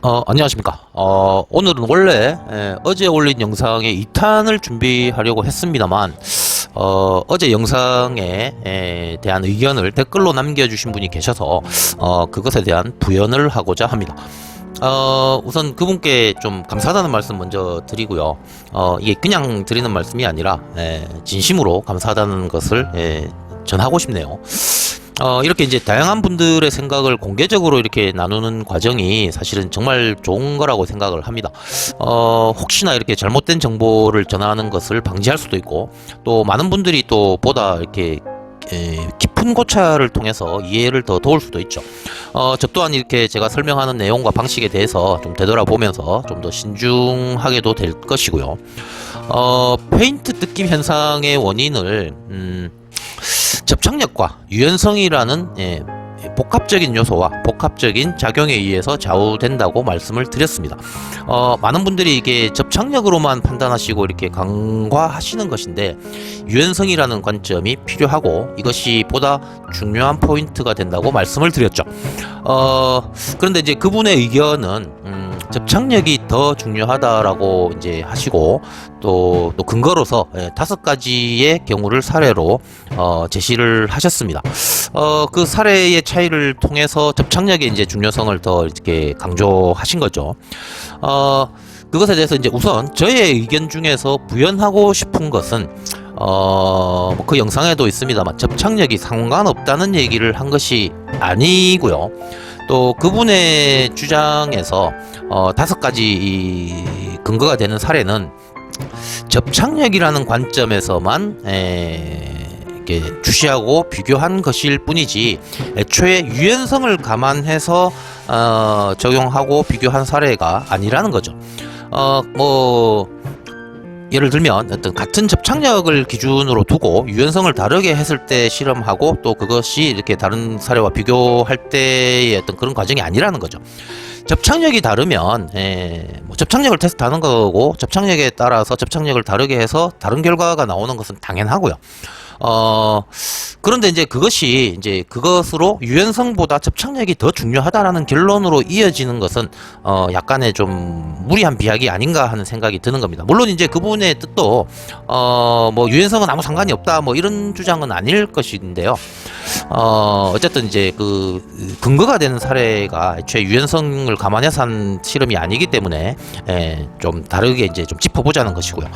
어, 안녕하십니까. 어, 오늘은 원래 예, 어제 올린 영상의 2탄을 준비하려고 했습니다만 어, 어제 영상에 에 대한 의견을 댓글로 남겨주신 분이 계셔서 어, 그것에 대한 부연을 하고자 합니다. 어, 우선 그분께 좀 감사하다는 말씀 먼저 드리고요. 어, 이게 그냥 드리는 말씀이 아니라 에, 진심으로 감사하다는 것을 에, 전하고 싶네요. 어, 이렇게 이제 다양한 분들의 생각을 공개적으로 이렇게 나누는 과정이 사실은 정말 좋은 거라고 생각을 합니다. 어, 혹시나 이렇게 잘못된 정보를 전하는 것을 방지할 수도 있고, 또 많은 분들이 또 보다 이렇게 에, 깊은 고찰을 통해서 이해를 더 도울 수도 있죠. 어, 저 또한 이렇게 제가 설명하는 내용과 방식에 대해서 좀 되돌아보면서 좀 더 신중하게도 될 것이고요. 어, 페인트 뜯김 현상의 원인을, 음, 접착력과 유연성이라는 예, 복합적인 요소와 복합적인 작용에 의해서 좌우된다고 말씀을 드렸습니다. 어, 많은 분들이 이게 접착력으로만 판단하시고 이렇게 간과하시는 것인데 유연성이라는 관점이 필요하고 이것이 보다 중요한 포인트가 된다고 말씀을 드렸죠. 어, 그런데 이제 그분의 의견은 음, 접착력이 더 중요하다라고 이제 하시고 또, 또 근거로서 예, 다섯 가지의 경우를 사례로 어, 제시를 하셨습니다. 어, 그 사례의 차이를 통해서 접착력의 이제 중요성을 더 이렇게 강조하신 거죠. 어, 그것에 대해서 이제 우선 저의 의견 중에서 부연하고 싶은 것은 어, 뭐그 영상에도 있습니다만 접착력이 상관없다는 얘기를 한 것이 아니고요. 또 그분의 주장에서 어, 다섯 가지 이 근거가 되는 사례는 접착력이라는 관점에서만 에, 이렇게 주시하고 비교한 것일 뿐이지 애초에 유연성을 감안해서 어, 적용하고 비교한 사례가 아니라는 거죠. 어, 뭐 예를 들면 어떤 같은 접착력을 기준으로 두고 유연성을 다르게 했을 때 실험하고 또 그것이 이렇게 다른 사례와 비교할 때의 어떤 그런 과정이 아니라는 거죠. 접착력이 다르면 에, 뭐 접착력을 테스트하는 거고 접착력에 따라서 접착력을 다르게 해서 다른 결과가 나오는 것은 당연하고요. 어 그런데 이제 그것이 이제 그것으로 유연성보다 접착력이 더 중요하다라는 결론으로 이어지는 것은 어 약간의 좀 무리한 비약이 아닌가 하는 생각이 드는 겁니다. 물론 이제 그분의 뜻도 어 뭐 유연성은 아무 상관이 없다 뭐 이런 주장은 아닐 것인데요. 어 어쨌든 이제 그 근거가 되는 사례가 애초에 유연성을 감안해서 한 실험이 아니기 때문에 예, 좀 다르게 이제 좀 짚어보자는 것이고요.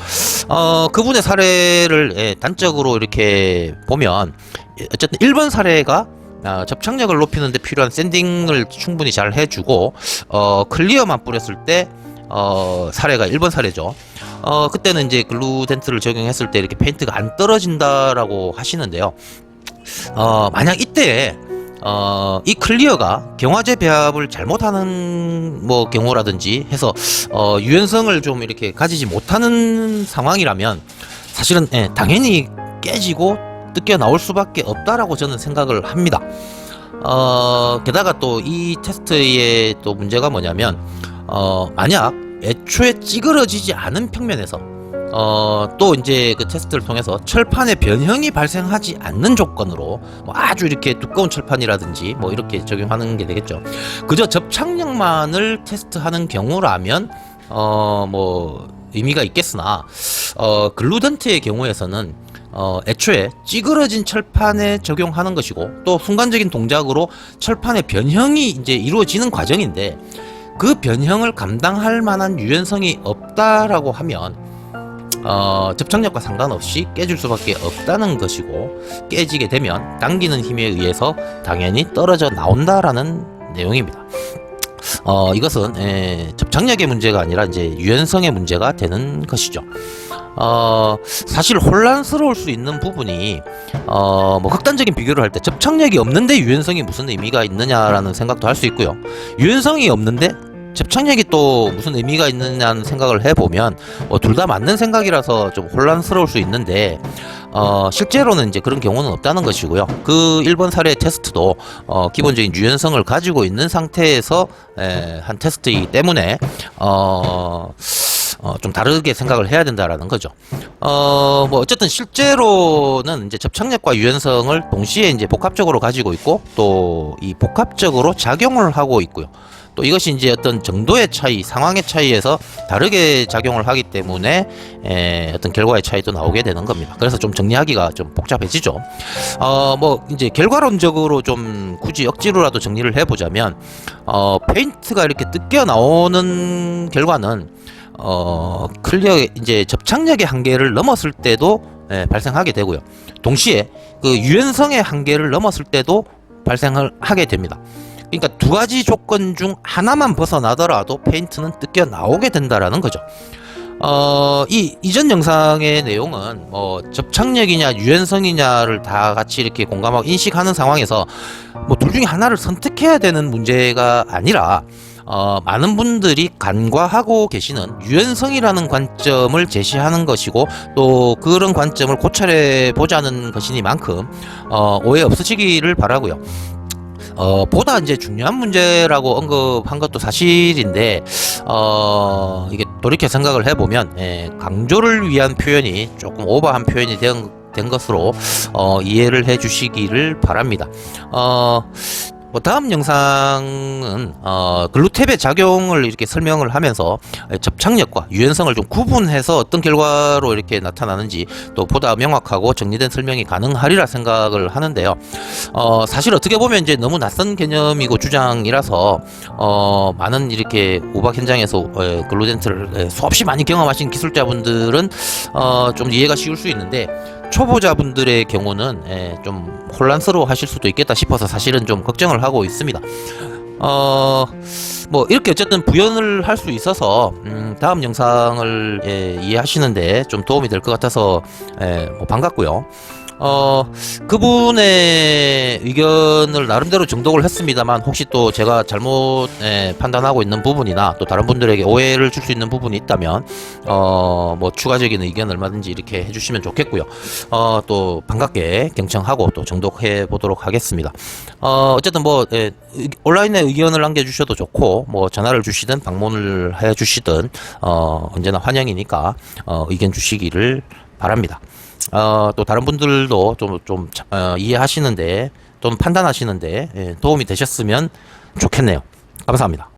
어 그분의 사례를 예, 단적으로 이렇게 보면 예, 어쨌든 1번 사례가 아, 접착력을 높이는데 필요한 샌딩을 충분히 잘 해주고 어 클리어만 뿌렸을 때 어, 사례가 1번 사례죠. 어, 그때는 이제 글루덴트를 적용했을 때 이렇게 페인트가 안 떨어진다라고 하시는데요. 어, 만약 이때 어, 이 클리어가 경화제 배합을 잘못하는 뭐 경우라든지 해서 어, 유연성을 좀 이렇게 가지지 못하는 상황이라면 사실은 예, 당연히 깨지고 뜯겨 나올 수밖에 없다라고 저는 생각을 합니다. 어, 게다가 또 이 테스트의 또 문제가 뭐냐면 어, 만약 애초에 찌그러지지 않은 평면에서 어, 또 이제 그 테스트를 통해서 철판의 변형이 발생하지 않는 조건으로 뭐 아주 이렇게 두꺼운 철판이라든지 뭐 이렇게 적용하는 게 되겠죠. 그저 접착력만을 테스트하는 경우라면 어, 뭐 의미가 있겠으나 어, 글루던트의 경우에서는 어, 애초에 찌그러진 철판에 적용하는 것이고 또 순간적인 동작으로 철판의 변형이 이제 이루어지는 과정인데 그 변형을 감당할 만한 유연성이 없다라고 하면 어, 접착력과 상관없이 깨질 수밖에 없다는 것이고 깨지게 되면 당기는 힘에 의해서 당연히 떨어져 나온다라는 내용입니다. 어, 이것은 에, 접착력의 문제가 아니라 이제 유연성의 문제가 되는 것이죠. 어, 사실 혼란스러울 수 있는 부분이 어, 뭐 극단적인 비교를 할 때 접착력이 없는데 유연성이 무슨 의미가 있느냐라는 생각도 할 수 있고요. 유연성이 없는데 접착력이 또 무슨 의미가 있느냐는 생각을 해보면 뭐둘다 맞는 생각이라서 좀 혼란스러울 수 있는데 어, 실제로는 이제 그런 경우는 없다는 것이고요. 그 1번 사례 테스트도 어, 기본적인 유연성을 가지고 있는 상태에서 에, 한 테스트이기 때문에 어, 어, 좀 다르게 생각을 해야 된다라는 거죠. 어, 뭐, 어쨌든 실제로는 이제 접착력과 유연성을 동시에 이제 복합적으로 가지고 있고, 또 이 복합적으로 작용을 하고 있고요. 또 이것이 이제 어떤 정도의 차이, 상황의 차이에서 다르게 작용을 하기 때문에 에, 어떤 결과의 차이도 나오게 되는 겁니다. 그래서 좀 정리하기가 좀 복잡해지죠. 어, 뭐 이제 결과론적으로 좀 굳이 억지로라도 정리를 해보자면 어, 페인트가 이렇게 뜯겨 나오는 결과는 어, 클리어 이제 접착력의 한계를 넘었을 때도 예, 발생하게 되고요. 동시에 그 유연성의 한계를 넘었을 때도 발생을 하게 됩니다. 그러니까 두 가지 조건 중 하나만 벗어나더라도 페인트는 뜯겨 나오게 된다라는 거죠. 어, 이 이전 영상의 내용은 뭐 접착력이냐 유연성이냐를 다 같이 이렇게 공감하고 인식하는 상황에서 뭐 둘 중에 하나를 선택해야 되는 문제가 아니라 어, 많은 분들이 간과하고 계시는 유연성이라는 관점을 제시하는 것이고 또 그런 관점을 고찰해 보자는 것이니만큼 어, 오해 없으시기를 바라고요. 어, 보다 이제 중요한 문제라고 언급한 것도 사실인데, 어, 이게 돌이켜 생각을 해보면, 예, 강조를 위한 표현이 조금 오버한 표현이 된, 된 것으로, 어, 이해를 해 주시기를 바랍니다. 어, 뭐 다음 영상은 어, 글루탭의 작용을 이렇게 설명을 하면서 접착력과 유연성을 좀 구분해서 어떤 결과로 이렇게 나타나는지 또 보다 명확하고 정리된 설명이 가능하리라 생각을 하는데요. 어, 사실 어떻게 보면 이제 너무 낯선 개념이고 주장이라서 어, 많은 이렇게 우박 현장에서 에, 글루덴트를 에, 수없이 많이 경험하신 기술자분들은 어, 좀 이해가 쉬울 수 있는데 초보자분들의 경우는 에, 좀 혼란스러워 하실 수도 있겠다 싶어서 사실은 좀 걱정을 하고 있습니다. 어, 뭐, 이렇게 어쨌든 부연을 할 수 있어서, 음, 다음 영상을, 예, 이해하시는데 좀 도움이 될 것 같아서, 예, 뭐, 반갑고요. 어, 그분의 의견을 나름대로 정독을 했습니다만, 혹시 또 제가 잘못, 예, 판단하고 있는 부분이나 또 다른 분들에게 오해를 줄 수 있는 부분이 있다면, 어, 뭐, 추가적인 의견 얼마든지 이렇게 해주시면 좋겠고요. 어, 또, 반갑게 경청하고 또 정독해 보도록 하겠습니다. 어, 어쨌든 뭐, 예, 의- 온라인에 의견을 남겨주셔도 좋고, 뭐, 전화를 주시든 방문을 해 주시든, 어, 언제나 환영이니까, 어, 의견 주시기를 바랍니다. 어, 또 다른 분들도 좀, 좀, 자- 어, 이해하시는데, 좀 판단하시는데, 예, 도움이 되셨으면 좋겠네요. 감사합니다.